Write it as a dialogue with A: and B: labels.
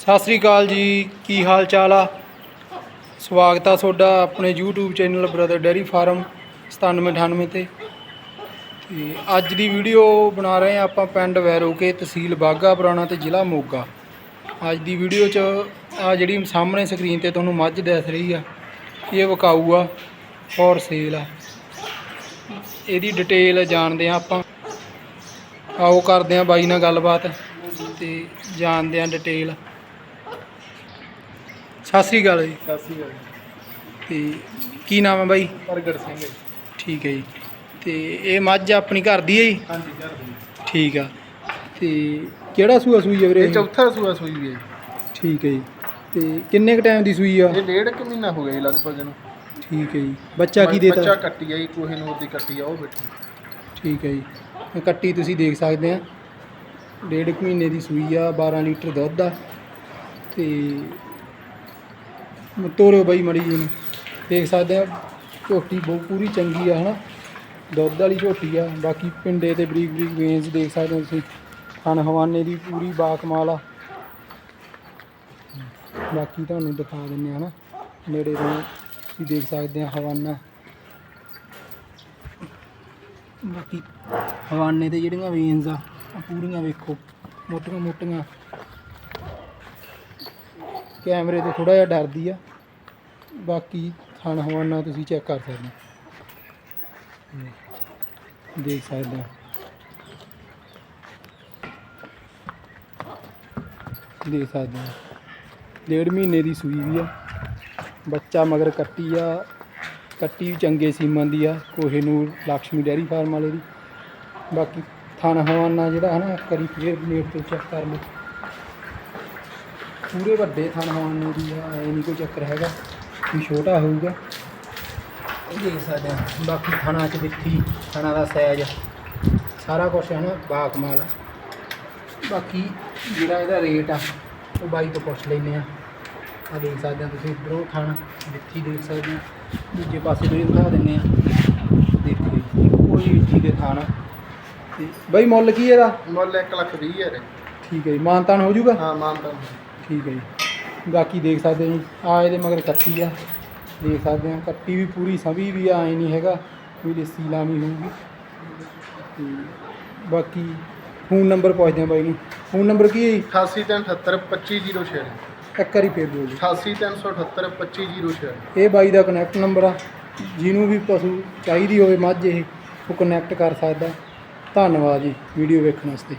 A: ਸਤਿ ਸ੍ਰੀ ਅਕਾਲ ਜੀ, ਕੀ ਹਾਲ ਚਾਲ ਆ? ਸਵਾਗਤ ਆ ਤੁਹਾਡਾ ਆਪਣੇ YouTube channel brother dairy farm 9798 ਤੇ। ਤੇ ਅੱਜ ਦੀ ਵੀਡੀਓ ਬਣਾ ਰਹੇ ਆ ਆਪਾਂ ਪਿੰਡ ਵੈਰੋਕੇ ਤਹਿਸੀਲ ਬਾਗਾ ਪੁਰਾਣਾ ਤੇ ਜ਼ਿਲ੍ਹਾ ਮੋਗਾ। ਅੱਜ ਦੀ ਵੀਡੀਓ 'ਚ ਆ ਜਿਹੜੀ ਸਾਹਮਣੇ ਸਕਰੀਨ ਤੇ ਤੁਹਾਨੂੰ ਮੱਝ ਦਿਖ ਰਹੀ ਆ, ਇਹ ਵਕਾਊ ਆ ਫੋਰ ਸੇਲ ਆ। ਇਹਦੀ ਡਿਟੇਲ ਜਾਣਦੇ ਆ ਆਪਾਂ। ਆਓ ਕਰਦੇ ਆ ਬਾਈ ਨਾਲ ਗੱਲਬਾਤ ਤੇ ਜਾਣਦੇ ਆ ਡਿਟੇਲ ਸਤਿ ਸ੍ਰੀ ਅਕਾਲ ਜੀ।
B: ਸਤਿ ਸ਼੍ਰੀ ਅਕਾਲ
A: ਤੇ ਕੀ ਨਾਮ ਹੈ ਬਾਈ?
B: ਪ੍ਰਗਟ ਸਿੰਘ ਹੈ।
A: ਠੀਕ ਹੈ ਜੀ। ਤੇ ਇਹ ਮੱਝ ਆਪਣੀ ਘਰ ਦੀ ਹੈ ਜੀ?
B: ਹਾਂਜੀ ਘਰ ਦੀ
A: ਠੀਕ ਆ। ਤੇ ਕਿਹੜਾ ਸੂਆ ਸੂਈ ਹੈ ਵੀਰੇ
B: ਇਹ ਚੌਥਾ ਸੂਆ ਸੂਈ ਵੀ ਹੈ
A: ਠੀਕ ਹੈ ਜੀ। ਤੇ ਕਿੰਨੇ ਕ ਟਾਈਮ ਦੀ ਸੂਈ ਆ?
B: ਇਹ ਡੇਢ ਕੁ ਮਹੀਨਾ ਹੋ ਗਿਆ ਜੀ ਲਗਭਗ ਇਹਨੂੰ।
A: ਠੀਕ ਹੈ ਜੀ। ਬੱਚਾ ਕੀ
B: ਬੱਚਾ
A: ਦੇਤਾ?
B: ਕੱਟੀ ਆ ਜੀ ਕੋਹੇ ਨੂਰ ਦੀ ਕੱਟੀ ਆ ਉਹ ਬੈਠੀ।
A: ਠੀਕ ਹੈ ਜੀ। ਇਹ ਕੱਟੀ ਤੁਸੀਂ ਦੇਖ ਸਕਦੇ ਆ। ਡੇਢ ਕੁ ਮਹੀਨੇ ਦੀ ਸੂਈ ਆ 12 ਲੀਟਰ ਦੁੱਧ ਆ। ਤੇ ਤੋਰਿਓ ਬਾਈ ਮੜੀ ਜੀ ਨੂੰ ਦੇਖ ਸਕਦੇ ਆ, ਝੋਟੀ ਬਹੁਤ ਪੂਰੀ ਚੰਗੀ ਆ, ਹਨਾ? ਦੁੱਧ ਵਾਲੀ ਝੋਟੀ ਆ, ਬਾਕੀ ਪਿੰਡੇ ਤੇ ਬਰੀਕ ਬਰੀਕ ਵੇਨਸ ਦੇਖ ਸਕਦੇ ਹੋ ਤੁਸੀਂ। ਖਾਨ ਹਵਾਨੇ ਦੀ ਪੂਰੀ ਬਾਕਮਾਲ ਆ। ਬਾਕੀ ਤੁਹਾਨੂੰ ਦਿਖਾ ਦਿੰਨੇ ਆ, ਹਨਾ? ਨੇੜੇ ਤੋਂ ਤੁਸੀਂ ਦੇਖ ਸਕਦੇ ਆ ਹਵਾਨਾ। ਬਾਕੀ ਹਵਾਨੇ ਤੇ ਜਿਹੜੀਆਂ ਵੇਨਸ ਆ, ਆਹ ਪੂਰੀਆਂ ਵੇਖੋ, ਮੋਟੀਆਂ ਮੋਟੀਆਂ। ਕੈਮਰੇ ਤੋਂ ਥੋੜਾ ਜਿਹਾ ਡਰਦੀ ਆ। ਬਾਕੀ ਥਣ ਹਵਾਨਾ ਤੁਸੀਂ ਚੈੱਕ ਕਰ ਸਕਦੇ ਹੋ। ਦੇਖ ਸਕਦੇ ਹੋ। ਦੇਖ ਸਕਦੇ ਹੋ। ਡੇਢ ਮਹੀਨੇ ਦੀ ਸੂਈ ਵੀ ਆ। ਬੱਚਾ ਮਗਰ ਕੱਟੀ ਆ। ਕੱਟੀ ਵੀ ਚੰਗੇ ਸੀਮਾਂ ਦੀ ਆ। ਕੋਹੇ ਨੂਰ ਲక్ష్ਮੀ ਡੈਰੀ ਫਾਰਮ ਵਾਲੇ ਦੀ। ਬਾਕੀ ਥਾਣਾ ਹਵਾਨਾ ਜਿਹੜਾ ਹਨਾ ਇੱਕ ਵਾਰੀ ਫੇਰ ਨੇਟ ਤੇ ਚੈੱਕ ਕਰ ਲਓ। ਪੂਰੇ ਵੱਡੇ ਥਣ ਹਵਾਨੇ ਦੀ ਆ। ਇਹ ਨਹੀਂ ਕੋਈ ਚੱਕਰ ਹੈਗਾ। ਵੀ ਛੋਟਾ ਹੋਊਗਾ। ਇਹ ਦੇਖ ਸਕਦੇ ਆ ਬਾਕੀ ਥਣਾ ਚ ਵਿੱਥੀ ਥਣਾ ਦਾ ਸਾਈਜ਼ ਸਾਰਾ ਕੁਝ ਹੈ ਨਾ ਬਾਕਮਾਲ। ਬਾਕੀ ਜਿਹੜਾ ਇਹਦਾ ਰੇਟ ਆ ਉਹ ਬਾਈ ਤੋਂ ਪੁੱਛ ਲੈਨੇ ਆ। ਆ ਦੇਖ ਸਕਦੇ ਆ ਤੁਸੀਂ ਇੱਧਰੋਂ ਥਣ ਵਿੱਥੀ ਦੇਖ ਸਕਦੇ ਆ। ਦੂਜੇ ਪਾਸੇ ਵੀ ਦਿਖਾ ਦਿੰਨੇ ਆ। ਦੇਖੋ ਜੀ, ਹੀ ਵਿੱਥੀ ਦੇ ਥਣ। ਤੇ ਬਾਈ ਮੁੱਲ ਕੀ ਇਹਦਾ?
B: ਮੁੱਲ 1 ਲੱਖ 20 ਹਜ਼ਾਰ ਹੈ।
A: ਠੀਕ ਹੈ ਜੀ ਮਾਨਤਾਨ ਹੋ ਜਾਊਗਾ?
B: ਹਾਂ ਮਾਨਤਾ
A: ਠੀਕ ਹੈ ਜੀ। ਬਾਕੀ ਦੇਖ ਸਕਦੇ ਹੋ ਜੀ। ਆ ਇਹਦੇ ਮਗਰ ਕੱਟੀ ਆ ਦੇਖ ਸਕਦੇ ਆ। ਕੱਟੀ ਵੀ ਪੂਰੀ ਸਭੀ ਵੀ ਆਏ ਨਹੀਂ ਹੈਗਾ ਕੋਈ ਲੱਸੀ ਲਾਵੀਂ ਹੋਊਗੀ। ਤੇ ਬਾਕੀ ਫੋਨ ਨੰਬਰ ਪੁੱਛਦੇ ਆ ਬਾਈ ਨੂੰ। ਫੋਨ ਨੰਬਰ ਕੀ ਹੈ ਜੀ?
B: 8878 2506
A: ਇੱਕ ਵਾਰੀ ਫੇਰ ਬੋਲ। ਦਿਓ
B: 88378 2506
A: ਇਹ ਬਾਈ ਦਾ ਕਨੈਕਟ ਨੰਬਰ ਆ। ਜਿਹਨੂੰ ਵੀ ਪਸ਼ੂ ਚਾਹੀਦੀ ਹੋਵੇ ਮੱਝ ਇਹ ਉਹ ਕਨੈਕਟ ਕਰ ਸਕਦਾ। ਧੰਨਵਾਦ ਜੀ। ਵੀਡੀਓ ਵੇਖਣ ਵਾਸਤੇ।